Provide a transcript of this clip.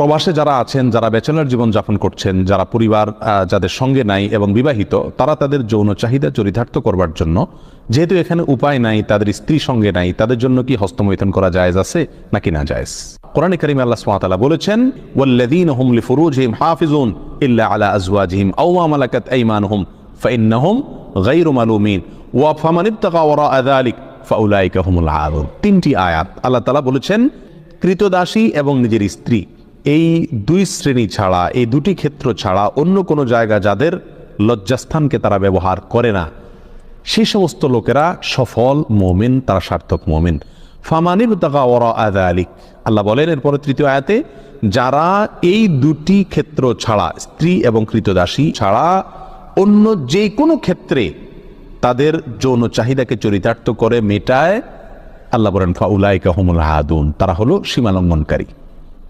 প্রবাসে যারা আছেন, যারা ব্যাচেলার জীবন যাপন করছেন, যারা পরিবার যাদের সঙ্গে নাই এবং বিবাহিত, তারা তাদের যৌন চাহিদা চরিতার্থ করবার জন্য, যেহেতু এখানে উপায় নাই, তাদের স্ত্রী সঙ্গে নাই, তাদের জন্য কি হস্তমৈথন করা জায়েজ আছে নাকি না জায়েজ? কোরআনে কারিমে আল্লাহ সুবহানাহু বলেছেন, ওয়াল্লাযীনা হুম লিফুরুজিহিম হাফিজুন ইল্লা আলা আজওয়াজিহিম আও মা মালাকাত আইমানুহুম, ফাইন্নাহুম গায়রু মালুমিন, ওয়া ফামান ইবতাগা ওয়ারা'a যালিক, ফাউলাইকা হুমুল আদুন তিনটি আয়াত আল্লাহ তাআলা বলেছেন, কৃতদাসী এবং নিজের স্ত্রী এই দুই শ্রেণি ছাড়া, এই দুটি ক্ষেত্র ছাড়া অন্য কোনো জায়গা যাদের লজ্জাস্থানকে তারা ব্যবহার করে না। সেই সমস্ত লোকেরা সফল মোমেন, তারা সার্থক মোমেন। ফামানিব তাকা ওরা আদা আলিক আল্লাহ বলেন এরপরে তৃতীয় আয়াতে, যারা এই দুটি ক্ষেত্র ছাড়া, স্ত্রী এবং কৃতদাসী ছাড়া অন্য যে কোনো ক্ষেত্রে তাদের যৌন চাহিদাকে চরিতার্থ করে মেটায়, আল্লাহ বলেন ফাউলাইকা হুমুল হাদুন। তারা হলো সীমালঙ্ঘনকারী।